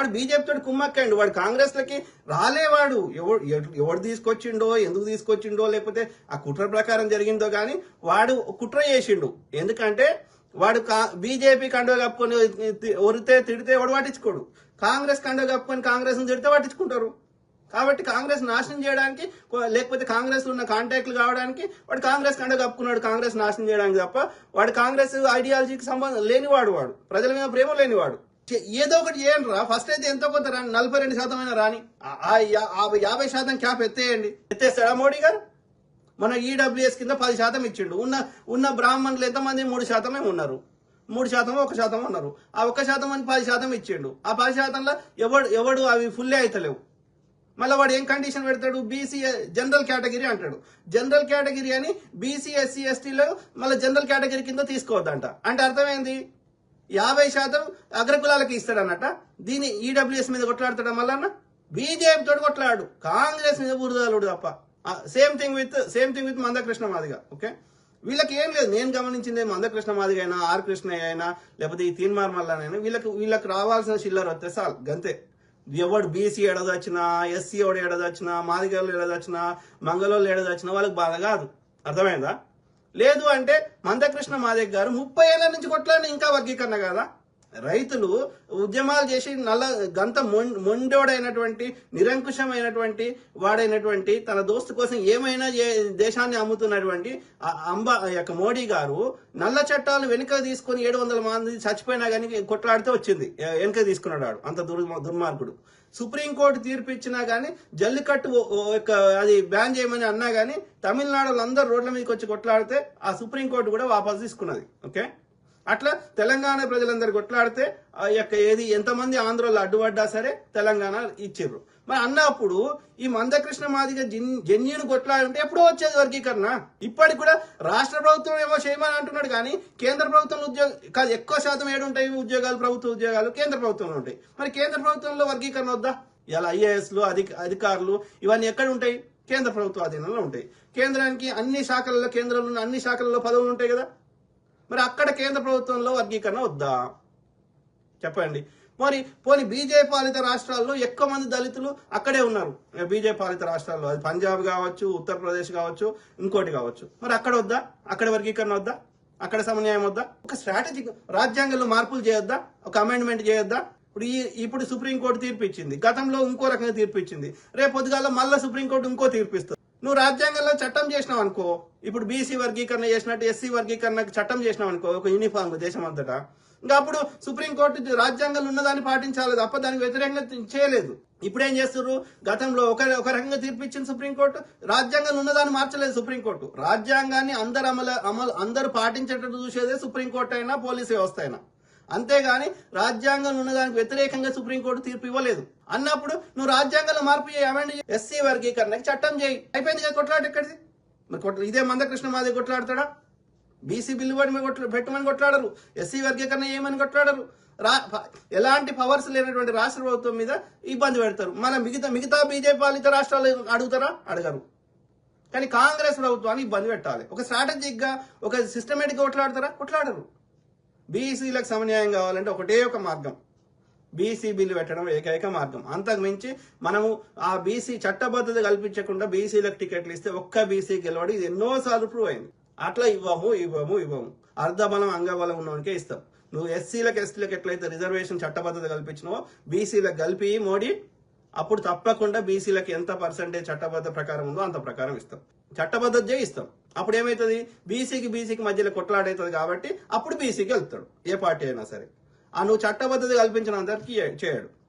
వాడు బీజేపీతో కుమ్మక్కండి వాడు కాంగ్రెస్ లకి రాలేవాడు. ఎవడు ఎవడు తీసుకొచ్చిండో ఎందుకు తీసుకొచ్చిండో లేకపోతే ఆ కుట్ర ప్రకారం జరిగిందో కానీ వాడు కుట్ర చేసిండు. ఎందుకంటే వాడు బీజేపీ కండువ కప్పుకొని ఒరితే తిడితే వాడు పట్టించుకోడు. కాంగ్రెస్ కండ కప్పుకొని కాంగ్రెస్ తిడితే పట్టించుకుంటారు. కాబట్టి కాంగ్రెస్ నాశనం చేయడానికి లేకపోతే కాంగ్రెస్ ఉన్న కాంటాక్ట్లు కావడానికి వాడు కాంగ్రెస్ కండ కప్పుకున్నాడు కాంగ్రెస్ నాశనం చేయడానికి తప్ప వాడు కాంగ్రెస్ ఐడియాలజీకి సంబంధం లేనివాడు వాడు. ప్రజల మీద ప్రేమ లేనివాడు. ఏదో ఒకటి చేయండి రా. ఫస్ట్ అయితే ఎంతో కొంత రాని నలభై రెండు శాతం అయినా రాని. యాభై శాతం క్యాప్ ఎత్తేయండి. ఎత్తేస్తాడా మోడీ గారు? మన ఈడబ్ల్యూఎస్ కింద పది శాతం ఇచ్చిండు. ఉన్న ఉన్న బ్రాహ్మణులు ఎంతమంది? మూడు శాతమే ఉన్నారు. మూడు శాతం ఒక శాతం ఉన్నారు. ఆ ఒక్క శాతం అని పది శాతం ఇచ్చిండు. ఆ పది శాతంలో ఎవడు ఎవడు అవి ఫుల్లే అవుతలేవు మళ్ళీ వాడు ఏం కండిషన్ పెడతాడు? బీసీ జనరల్ కేటగిరీ అంటాడు. జనరల్ కేటగిరీ అని బీసీ ఎస్సీ ఎస్టీలో మళ్ళీ జనరల్ కేటగిరీ కింద తీసుకోవద్దంట. అంటే అర్థమైంది? యాభై శాతం అగ్రకులాలకి ఇస్తాడన్నట. దీని ఈడబ్ల్యూఎస్ మీద కొట్లాడతాడు మళ్ళన్న బీజేపీ తోటి కొట్లాడు. కాంగ్రెస్ మీద బురదాలుడు తప్ప. Same thing with same thing with Mandakrishna Madiga okay? వీళ్ళకి ఏం లేదు. నేను గమనించింది మందకృష్ణ మాదిగ అయినా ఆర్ కృష్ణయ్య అయినా లేకపోతే ఈ తీన్మార్ మల్లనైనా వీళ్ళకి వీళ్ళకి రావాల్సిన చిల్లర వస్తే సాల్ గంతే. ఎవడు బీసీ ఎడదొచ్చినా ఎస్సీ ఎవడు ఎడదొచ్చినా మాదిగలు ఎడదొచ్చినా మంగళోళ్ళు ఎడదొచ్చినా వాళ్ళకి బాధ కాదు. అర్థమైందా? లేదు అంటే మందకృష్ణ మాదిగ గారు ముప్పై ఏళ్ళ నుంచి కొట్లాడిన ఇంకా వర్గీకరణ కదా? రైతులు ఉద్యమాలు చేసి నల్ల గంత మొం- మొండోడైనటువంటి నిరంకుశమైనటువంటి వాడైనటువంటి తన దోస్తు కోసం ఏమైనా దేశాన్ని అమ్ముతున్నటువంటి ఆ అంబ యొక్క మోడీ గారు నల్ల చట్టాలు వెనుక తీసుకొని ఏడు వందల మంది చచ్చిపోయినా కానీ కొట్లాడితే వచ్చింది. వెనుక తీసుకున్నాడు వాడు అంత దుర్ దుర్మార్గుడు. సుప్రీంకోర్టు తీర్పు ఇచ్చినా కానీ జల్లికట్టు యొక్క అది బ్యాన్ చేయమని అన్నా కానీ తమిళనాడు అందరూ రోడ్ల మీదకి వచ్చి కొట్లాడితే ఆ సుప్రీంకోర్టు కూడా వాపసు తీసుకున్నది. ఓకే? అట్లా తెలంగాణ ప్రజలందరూ కొట్లాడితే ఆ యొక్క ఏది ఎంతమంది ఆంధ్రలో అడ్డుపడ్డా సరే తెలంగాణ ఇచ్చేరు. మరి అన్నప్పుడు ఈ మందకృష్ణ మాదిగ జన్యుని కొట్లాడంటే ఎప్పుడో వచ్చేది వర్గీకరణ. ఇప్పటికి కూడా రాష్ట్ర ప్రభుత్వం ఏమో చేయమని అంటున్నాడు కానీ కేంద్ర ప్రభుత్వం ఉద్యోగ కాదు ఎక్కువ శాతం ఏడుంటాయి ఉద్యోగాలు ప్రభుత్వ ఉద్యోగాలు కేంద్ర ప్రభుత్వంలో ఉంటాయి. మరి కేంద్ర ప్రభుత్వంలో వర్గీకరణ వద్దా? ఇలా ఐఏఎస్లు అధిక అధికారులు ఇవన్నీ ఎక్కడ ఉంటాయి కేంద్ర ప్రభుత్వ అధీనంలో ఉంటాయి. కేంద్రానికి అన్ని శాఖలలో కేంద్రంలో అన్ని శాఖలలో పదవులు ఉంటాయి కదా? మరి అక్కడ కేంద్ర ప్రభుత్వంలో వర్గీకరణ వద్దా? చెప్పండి. మరి పోనీ బీజేపీ పాలిత రాష్ట్రాల్లో ఎక్కువ మంది దళితులు అక్కడే ఉన్నారు. బీజేపీ పాలిత రాష్ట్రాల్లో అది పంజాబ్ కావచ్చు ఉత్తరప్రదేశ్ కావచ్చు ఇంకోటి కావచ్చు. మరి అక్కడ వద్దా? అక్కడ వర్గీకరణ వద్దా? అక్కడ సమన్వయం వద్దా? ఒక స్ట్రాటజిక్ రాజ్యాంగంలో మార్పులు చేయొద్దా? ఒక అమెండ్మెంట్ చేయొద్దా? ఇప్పుడు ఈ ఇప్పుడు సుప్రీంకోర్టు తీర్పు ఇచ్చింది గతంలో ఇంకో రకంగా తీర్పు ఇచ్చింది రేపు పొద్దుగాల మళ్ళీ సుప్రీంకోర్టు ఇంకో తీర్పు ఇస్తుంది నువ్వు రాజ్యాంగంలో చట్టం చేసినావు అనుకో ఇప్పుడు బీసీ వర్గీకరణ చేసినట్టు ఎస్సీ వర్గీకరణకు చట్టం చేసినావు అనుకో ఒక యూనిఫామ్ దేశం అంతటా. ఇంకా అప్పుడు సుప్రీంకోర్టు రాజ్యాంగంలో ఉన్నదాన్ని పాటించాలి తప్ప దానికి వ్యతిరేకంగా చేయలేదు. ఇప్పుడు ఏం చేస్తున్నారు గతంలో ఒక ఒక రకంగా తీర్పు ఇచ్చింది సుప్రీంకోర్టు రాజ్యాంగంలో ఉన్నదాన్ని మార్చలేదు సుప్రీంకోర్టు రాజ్యాంగాన్ని అందరు అమలు అమలు అందరూ పాటించేటట్టు చూసేదే సుప్రీంకోర్టు అయినా పోలీస్ వ్యవస్థ అయినా. అంతేగాని రాజ్యాంగం ఉన్నదానికి వ్యతిరేకంగా సుప్రీంకోర్టు తీర్పు ఇవ్వలేదు. అన్నప్పుడు నువ్వు రాజ్యాంగంలో మార్పు చేయి అమెండ్ చేయి ఎస్సీ వర్గీకరణకి చట్టం చేయి. అయిపోయింది కదా కొట్లాట ఎక్కడిది? మరి కొట్ల ఇదే మందకృష్ణ మాది కొట్లాడతాడా? బీసీ బిల్లు పడి కొట్ల పెట్టమని కొట్లాడరు. ఎస్సీ వర్గీకరణ ఏమని కొట్లాడరు? రా ఎలాంటి పవర్స్ లేనటువంటి రాష్ట్ర ప్రభుత్వం మీద ఇబ్బంది పెడతారు. మన మిగతా మిగతా బీజేపీ పాలిత రాష్ట్రాలు అడుగుతారా? అడగరు. కానీ కాంగ్రెస్ ప్రభుత్వాన్ని ఇబ్బంది పెట్టాలి. ఒక స్ట్రాటజిక్గా ఒక సిస్టమేటిక్గా కొట్లాడతారా? కొట్లాడరు. బీసీలకు సమన్యాయం కావాలంటే ఒకటే ఒక మార్గం. బీసీ బిల్లు పెట్టడం ఏకైక మార్గం. అంతకు మించి మనము ఆ బీసీ చట్టబద్ధత కల్పించకుండా బీసీలకు టికెట్లు ఇస్తే ఒక్క బీసీ గెలవడం ఇది ఎన్నోసార్లు ప్రూవ్ అయింది. అట్లా ఇవ్వము ఇవ్వము ఇవ్వము. అర్ధబలం అంగబలం ఉన్నవానికే ఇస్తాం. నువ్వు ఎస్సీలకు ఎస్టీలకు ఎట్లయితే రిజర్వేషన్ చట్టబద్ధత కల్పించినవో బీసీలకు కలిపి మోడీ అప్పుడు తప్పకుండా బీసీలకు ఎంత పర్సెంటేజ్ చట్టబద్ధ ప్రకారం ఉందో అంత ప్రకారం ఇస్తాం. చట్టబద్ధత చేయిస్తాం అప్పుడు ఏమవుతుంది బీసీకి బీసీకి మధ్యలో కొట్లాడవుతుంది కాబట్టి అప్పుడు బీసీకి వెళ్తాడు. ఏ పార్టీ అయినా సరే. ఆ నువ్వు చట్టబద్ధత కల్పించిన అందరికీ చేయడు.